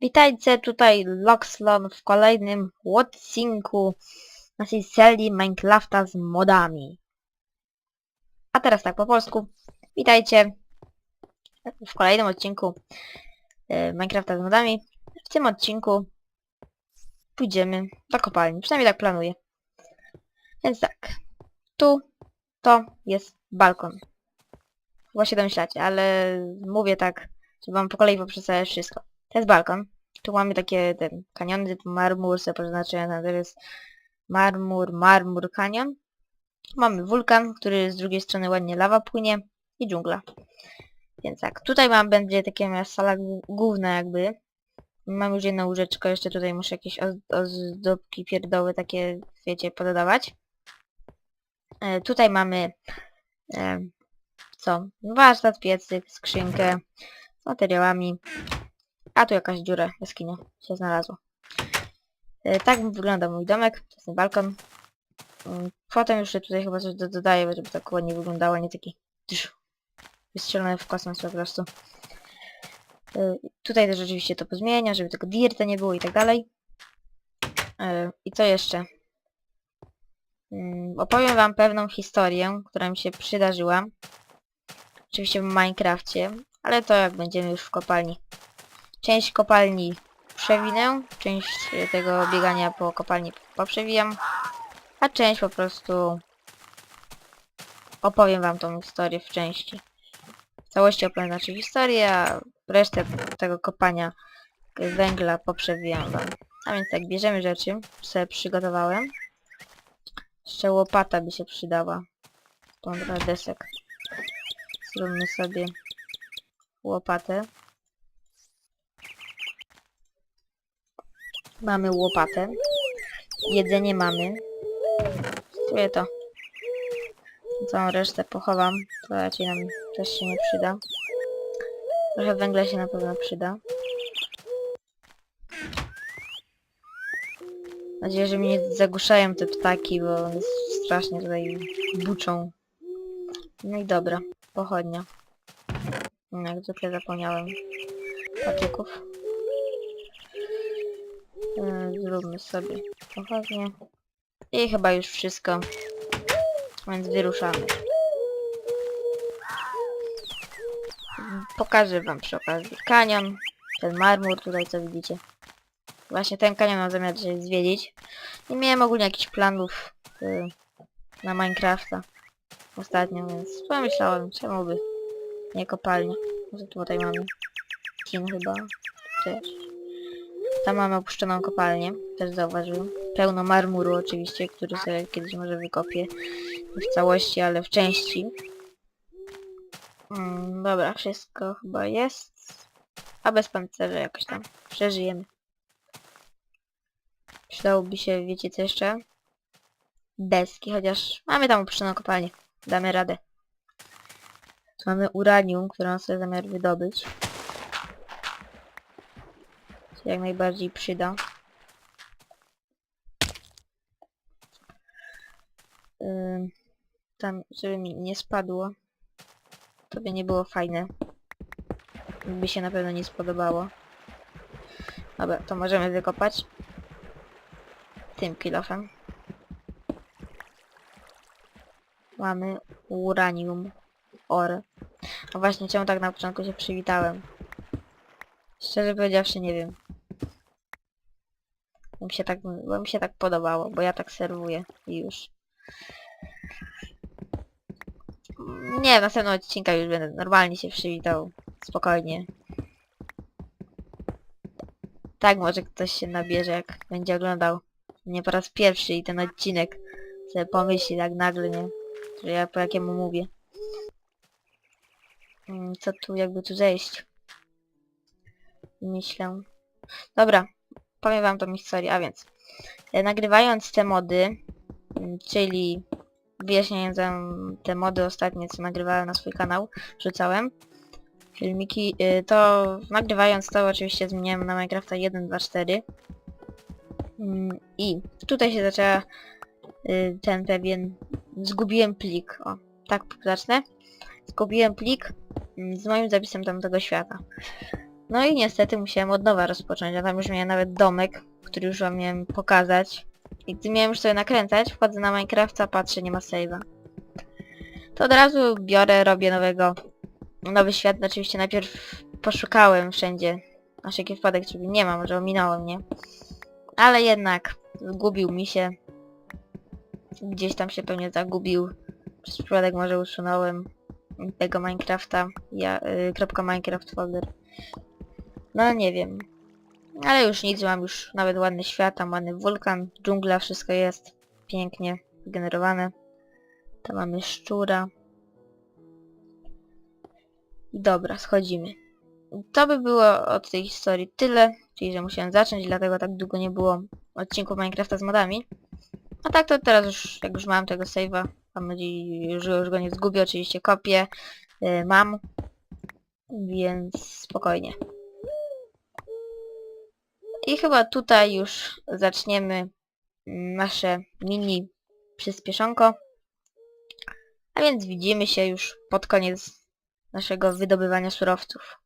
Witajcie tutaj Loxlon w kolejnym odcinku naszej serii Minecrafta z modami. A teraz tak po polsku. Witajcie w kolejnym odcinku e, Minecrafta z modami. W tym odcinku pójdziemy do kopalni. Przynajmniej tak planuję. Więc tak. Tu to jest balkon. Się domyślacie, ale mówię tak, żeby wam po kolei poprzedzawać wszystko. To jest balkon. Tu mamy takie ten kaniony typu marmur, sobie poznaczyłem, tam to jest marmur, marmur, kanion. Tu mamy wulkan, który z drugiej strony ładnie lawa płynie i dżungla. Więc tak, tutaj mam będzie moja sala głó- główna jakby. Mam już jedno łóżeczko, jeszcze tutaj muszę jakieś oz- ozdobki pierdoły takie, wiecie, pododawać. E, tutaj mamy e, co? Warsztat, piecyk, skrzynkę z materiałami. A tu jakaś dziura, jaskinia się znalazła. E, tak wygląda mój domek, to jest balkon. Mm, Potem jeszcze tutaj chyba coś do, dodaję, żeby tak ładnie wyglądało, nie taki tsz, wystrzelony w kosmos po prostu. Tutaj też oczywiście to pozmienia, żeby tego dirta nie było i tak dalej. I co jeszcze? Mm, Opowiem wam pewną historię, która mi się przydarzyła. Oczywiście w Minecrafcie, ale to jak będziemy już w kopalni. Część kopalni przewinę, część tego biegania po kopalni poprzewijam, a część po prostu opowiem wam tą historię w części. W całości opowiem znaczy historię, a resztę tego kopania węgla poprzewijam wam. A więc tak, bierzemy rzeczy, sobie przygotowałem. Jeszcze łopata by się przydała. Tą desek. Zróbmy sobie łopatę. Mamy łopatę. Jedzenie mamy. Czuję to. Całą resztę pochowam. To raczej nam też się nie przyda. Trochę węgla się na pewno przyda. Nadzieję, że mnie nie zagłuszają te ptaki, bo strasznie tutaj buczą. No i dobra, pochodnia. No, Jak zwykle zapomniałem patyków. E, Zróbmy sobie pochodnie. I chyba już wszystko. Więc wyruszamy. Pokażę wam przy okazji kanion. Ten marmur tutaj co widzicie. Właśnie ten kanion mam zamiar zwiedzić. Nie miałem ogólnie jakichś planów y, na Minecrafta ostatnio, więc pomyślałem, czemu by nie kopalnia. Może tutaj mamy kin chyba. Też. Tam mamy opuszczoną kopalnię, też zauważyłem. Pełno marmuru oczywiście, który sobie kiedyś może wykopię. Nie w całości, ale w części. Mm, dobra, wszystko chyba jest. A bez pancerza jakoś tam przeżyjemy. Przydałoby się, wiecie co jeszcze? Deski, chociaż mamy tam opuszczoną kopalnię. Damy radę. Tu mamy uranium, które mam sobie zamiar wydobyć. Się jak najbardziej przyda. Ym, tam, żeby mi nie spadło. To by nie było fajne. By się na pewno nie spodobało. Dobra, to możemy wykopać. Tym kilofem. Mamy uranium ore. A właśnie, czemu tak na początku się przywitałem? Szczerze powiedziawszy nie wiem. Bo mi się tak, bo mi się tak podobało, bo ja tak serwuję i już. Nie, w następnym odcinku już będę normalnie się przywitał. Spokojnie. Tak, może ktoś się nabierze, jak będzie oglądał mnie po raz pierwszy i ten odcinek sobie pomyśli tak nagle, nie? Że ja po jakiemu mówię. Mm, Co tu jakby tu zejść? Myślę. Dobra, powiem wam tą historię, a więc e, nagrywając te mody, mm, czyli wyjaśniając te mody ostatnie, co nagrywałem na swój kanał, wrzucałem filmiki, y, to nagrywając to oczywiście zmieniałem na Minecrafta 1.2.4 Mm, i tutaj się zaczęła y, ten pewien... Zgubiłem plik. O, tak zacznę. Zgubiłem plik mm, z moim zapisem tamtego świata. No i niestety musiałem od nowa rozpocząć, a tam już miałem nawet domek, który już wam miałem pokazać. I gdy miałem już sobie nakręcać, wchodzę na Minecrafta, patrzę, nie ma save'a. To od razu biorę, robię nowego, nowy świat. Oczywiście najpierw poszukałem wszędzie. Na wszelki wpadek, czyli nie ma, może ominąłem, nie? Ale jednak zgubił mi się. Gdzieś tam się pewnie zagubił. Przez przypadek może usunąłem tego Minecrafta. Ja, y, kropka Minecraft folder. No nie wiem. Ale już nic, mam już nawet ładny świat, tam ładny wulkan, dżungla, wszystko jest pięknie wygenerowane. Tam mamy szczura. Dobra, schodzimy. To by było od tej historii tyle, czyli że musiałem zacząć, dlatego tak długo nie było odcinków Minecrafta z modami. A tak to teraz już, jak już mam tego save'a, mam nadzieję, że już go nie zgubię, oczywiście kopię y, mam, więc spokojnie. I chyba tutaj już zaczniemy nasze mini przyspieszonko. A więc widzimy się już pod koniec naszego wydobywania surowców.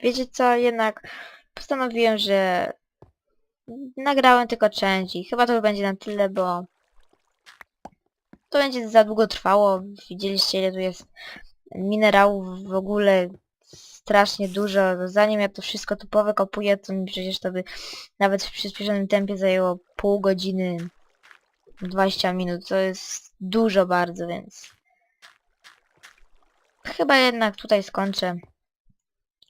Wiecie co, jednak postanowiłem, że nagrałem tylko część i chyba to będzie na tyle, bo to będzie za długo trwało. Widzieliście ile tu jest minerałów w ogóle strasznie dużo. Zanim ja to wszystko tu powykopuję, to mi przecież to by nawet w przyspieszonym tempie zajęło pół godziny, 20 minut. To jest dużo bardzo, więc chyba jednak tutaj skończę.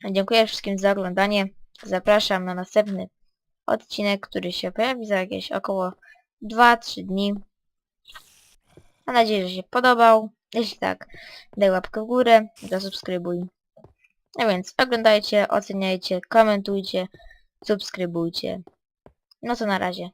Dziękuję wszystkim za oglądanie. Zapraszam na następny odcinek, który się pojawi za jakieś około 2-3 dni. Mam nadzieję, że się podobał. Jeśli tak, daj łapkę w górę, zasubskrybuj. A więc oglądajcie, oceniajcie, komentujcie, subskrybujcie. No to na razie.